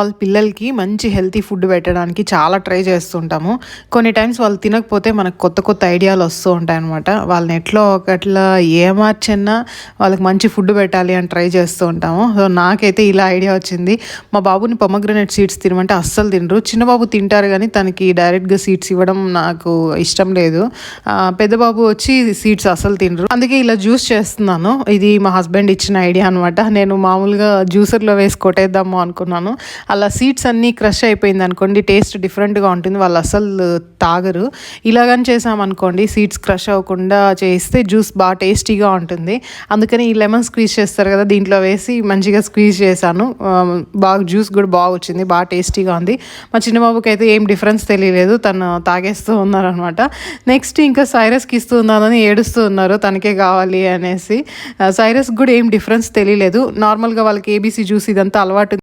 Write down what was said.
All పిల్లలకి మంచి healthy food పెట్టడానికి చాలా ట్రై చేస్తుంటాము. కొన్ని టైమ్స్ వాళ్ళు తినకపోతే మనకు కొత్త కొత్త ఐడియాలు వస్తూ ఉంటాయి అనమాట వాళ్ళని ఎట్లో ఒకట్లా ఏమార్చన్నా వాళ్ళకి మంచి ఫుడ్ పెట్టాలి అని ట్రై చేస్తూ ఉంటాము. సో నాకైతే ఇలా ఐడియా వచ్చింది. మా బాబుని పొమగ్రనేట్ సీడ్స్ తినమంటే అస్సలు తినరు. చిన్న బాబు తింటారు కానీ తనకి డైరెక్ట్గా సీడ్స్ ఇవ్వడం నాకు ఇష్టం లేదు. పెద్ద బాబు వచ్చి సీడ్స్ అస్సలు తినరు. అందుకే ఇలా జ్యూస్ చేస్తున్నాను. ఇది మా హస్బెండ్ ఇచ్చిన ఐడియా అనమాట నేను మామూలుగా జ్యూసర్లో వేసి కొట్టేద్దాము అనుకున్నాను. అలా సీడ్స్ అన్నీ క్రష్ అయిపోయింది అనుకోండి టేస్ట్ డిఫరెంట్గా ఉంటుంది వాళ్ళు అసలు తాగరు. ఇలాగని చేసామనుకోండి సీడ్స్ క్రష్ అవ్వకుండా చేస్తే జ్యూస్ బాగా టేస్టీగా ఉంటుంది. అందుకని ఈ లెమన్ స్క్వీజ్ చేస్తారు కదా దీంట్లో వేసి మంచిగా స్క్వీజ్ చేశాను. బాగా జ్యూస్ కూడా బాగా వచ్చింది బాగా టేస్టీగా ఉంది. మా చిన్నబాబుకి అయితే ఏం డిఫరెన్స్ తెలియలేదు తను తాగేస్తూ ఉన్నారనమాట. నెక్స్ట్ ఇంకా సైరస్కి ఇస్తూ ఉన్నానని ఏడుస్తూ ఉన్నారు తనకే కావాలి అనేసి. సైరస్ కూడా ఏం డిఫరెన్స్ తెలియలేదు. నార్మల్గా వాళ్ళకి ఏబీసీ జ్యూస్ ఇదంతా అలవాటు